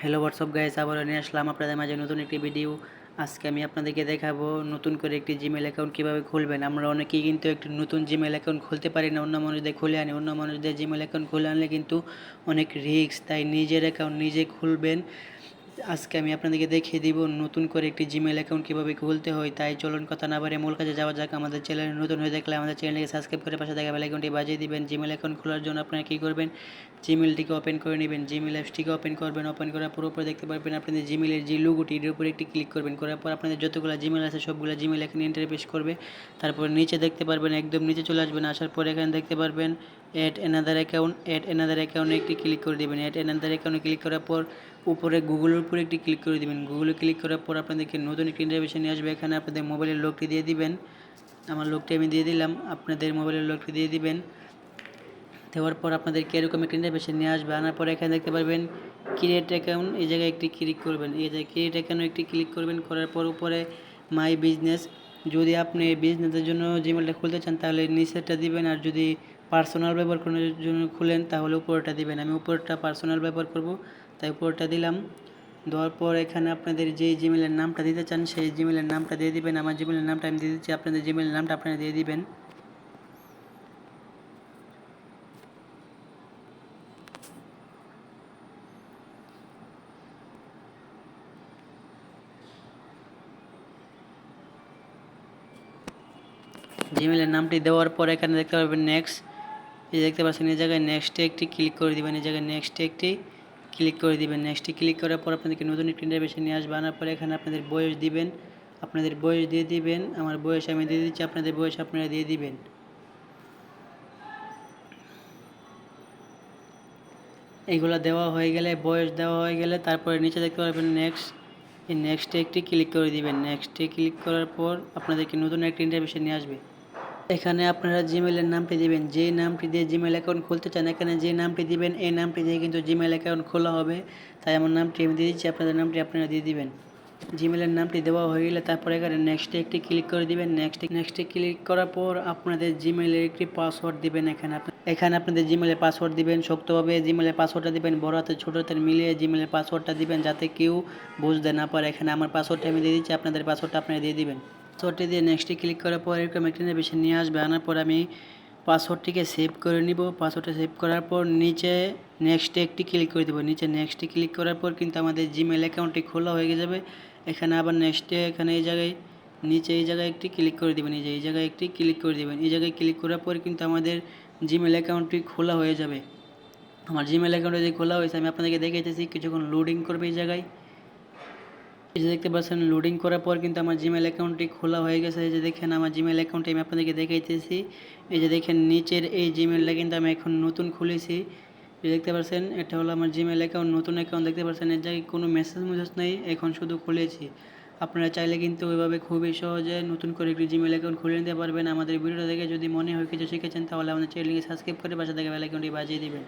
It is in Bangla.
হ্যালো হোয়াটসঅ্যাপ গাইস আবারও নিয়ে আসলাম আপনাদের মাঝে নতুন একটি ভিডিও আজকে আমি আপনাদেরকে দেখাবো নতুন করে একটি জিমেল অ্যাকাউন্ট কীভাবে খুলবেন। আমরা অনেকেই কিন্তু একটি নতুন জিমেল অ্যাকাউন্ট খুলতে পারি না, অন্য মানুষদের খুলে আনি। অন্য মানুষদের জিমেল অ্যাকাউন্ট খুলে আনলে কিন্তু অনেক রিস্ক তাই নিজের অ্যাকাউন্ট নিজে খুলবেন। আজকে আমি আপনাদেরকে দেখিয়ে দিব নতুন করে একটি জিমেল অ্যাকাউন্ট কীভাবে খুলতে হয়। তাই চলুন কথা না বাড়ে মূল কাজে যাওয়া যাক। আমাদের চ্যানেল নতুন হয়ে দেখলে আমাদের চ্যানেলকে সাবস্ক্রাইব করে পাশে থাকা বেলাইকনটি বাজিয়ে দিবেন। জিমেল অ্যাকাউন্ট খোলার জন্য আপনারা কী করবেন? জিমেলটিকে ওপেন করে নেবেন। জিমেল অ্যাপসটিকে ওপেন করবেন। ওপেন করার পর উপরে দেখতে পারবেন আপনাদের জিমেলের যে লোগোটি এর উপরে একটি ক্লিক করবেন। করার পর আপনাদের যতগুলো জিমেল আছে, সবগুলো জিমেল এখানে ইন্টারফেস করবে। তারপর নিচে দেখতে পারবেন, একদম নিচে চলে আসবেন আসার পর এখানে দেখতে পারবেন add another account add another অ্যাকাউন্টে একটি ক্লিক করে দেবেন। অ্যাড এনাদার অ্যাকাউন্টে ক্লিক করার পর উপরে গুগলের উপরে একটি ক্লিক করে দেবেন। গুগলে ক্লিক করার পর আপনাদেরকে নতুন একটি ইন্টারভেশন নিয়ে আসবে। এখানে আপনাদের মোবাইলের লোকটি দিয়ে দিবেন। আমার লোকটি আমি দিয়ে দিলাম। আপনাদের মোবাইলের লোকটি দিয়ে দিবেন। দেওয়ার পর আপনাদেরকে এরকম একটি ইন্টারভেশন নিয়ে আসবে। আনার পর এখানে দেখতে পারবেন ক্রিয়েট অ্যাকাউন্ট এই জায়গায় একটি ক্লিক করবেন। এই জায়গায় ক্রিয়েট অ্যাকাউন্ট একটি ক্লিক করবেন। করার পর উপরে মাই বিজনেস যদি আপনি বিজনেসের জন্য জিমেলটা খুলতে চান, তাহলে নিচেরটা দিবেন। আর যদি পার্সোনাল ব্যবহার করার জন্য খুলেন, তাহলে উপরটা দিবেন। আমি উপরটা পার্সোনাল ব্যবহার করব, তাই উপরটা দিলাম। দেওয়ার পর এখানে আপনাদের যে জিমেলের নামটা দিতে চান, সেই জিমেলের নামটা দিয়ে দিবেন। আমার জিমেলের নামটা আমি দিয়ে দিচ্ছি, আপনাদের জিমেলের নামটা আপনারা দিয়ে দিবেন। জিমেলের নামটি দেওয়ার পর এখানে দেখতে পারবেন নেক্সট এই দেখতে পাচ্ছেন, এই জায়গায় নেক্সটে একটি ক্লিক করে দেবেন, এই জায়গায় নেক্সটে একটি ক্লিক করে দিবেন। নেক্সটে ক্লিক করার পর আপনাদেরকে নতুন একটি ইন্টারভেশন নিয়ে আসবে। আনার পরে এখানে আপনাদের বয়স দিবেন, আপনাদের বয়স দিয়ে দিবেন। আমার বয়স আমি দিয়ে দিচ্ছি, আপনাদের বয়স আপনারা দিয়ে দিবেন। এইগুলো দেওয়া হয়ে গেলে, বয়স দেওয়া হয়ে গেলে তারপরে নিচে দেখতে পারবেন নেক্সট এই নেক্সটে একটি ক্লিক করে দিবেন। নেক্সটে ক্লিক করার পর আপনাদেরকে নতুন একটি ইন্টারভিউশন নিয়ে আসবে। এখানে আপনারা জিমেলের নামটি দিবেন। যে নামটি দিয়ে জিমেল অ্যাকাউন্ট খুলতে চান, এখানে যে নামটি দিবেন, এই নামটি দিয়ে কিন্তু জিমেল অ্যাকাউন্ট খোলা হবে। তাই আমার নামটি আমি দিয়ে দিচ্ছি, আপনাদের নামটি আপনারা দিয়ে দিবেন। জিমেলের নামটি দেওয়া হয়ে গেলে তারপরে এখানে নেক্সটে একটি ক্লিক করে দিবেন। নেক্সট নেক্সটে ক্লিক করার পর আপনাদের জিমেলের একটি পাসওয়ার্ড দিবেন এখানে। এখানে আপনাদের জিমেলের পাসওয়ার্ড দিবেন। শক্তভাবে জিমেলের পাসওয়ার্ডটা দিবেন। বড় হাতে ছোটো হাতের মিলিয়ে জিমেলের পাসওয়ার্ডটা দিবেন। যাতে কেউ বুঝতে না পারে। এখানে আমার পাসওয়ার্ডটা আমি দিয়ে দিচ্ছি। আপনাদের পাসওয়ার্ডটা আপনারা দিয়ে দিবেন। পাসওয়ার্ডটি দিয়ে নেক্সটে ক্লিক করার পর এরকম একটা বেশি নিয়ে আসবে। আনার পর আমি পাসওয়ার্ডটিকে সেভ করে নিব। পাসওয়ার্ডটা সেভ করার পর নিচে নেক্সটে একটি ক্লিক করে দেবো। নিচে নেক্সটে ক্লিক করার পর কিন্তু আমাদের জিমেল অ্যাকাউন্টটি খোলা হয়ে যাবে। এখানে আবার নেক্সটে এখানে এই জায়গায়, নিচে এই জায়গায় একটি ক্লিক করে দেবেন। এই যে এই জায়গায় একটি ক্লিক করে দেবেন। এই জায়গায় ক্লিক করার পর কিন্তু আমাদের জিমেল অ্যাকাউন্টটি খোলা হয়ে যাবে। আমার জিমেল অ্যাকাউন্টে যে খোলা হয়েছে আমি আপনাদেরকে দেখাইতেছি, কিছুক্ষণ লোডিং করবে এই জায়গায়। এই যে দেখতে পাচ্ছেন লোডিং করার পর কিন্তু আমার জিমেল অ্যাকাউন্টটি খোলা হয়ে গেছে। এই যে দেখেন, আমার জিমেল অ্যাকাউন্টে আমি আপনাদেরকে দেখাইতেছি। এই যে দেখেন, নিচের এই জিমেলটা কিন্তু আমি এখন নতুন খুলেছি। দেখতে পাচ্ছেন, এটা হলো আমার জিমেল অ্যাকাউন্ট নতুন অ্যাকাউন্ট দেখতে পাচ্ছেন, এর জায়গায় কোনো মেসেজ মেসেজ নেই, এখন শুধু খুলেছি। আপনারা চাইলে কিন্তু ওইভাবে খুবই সহজে নতুন করে একটি জিমেল অ্যাকাউন্ট খুলে নিতে পারবেন। আমাদের ভিডিওটা দেখে যদি মনে হয় কিছু শিখেছেন, তাহলে আমাদের চ্যানেলকে সাবস্ক্রাইব করে পাশে থেকে বেলাইকনটি বাজিয়ে দিবেন।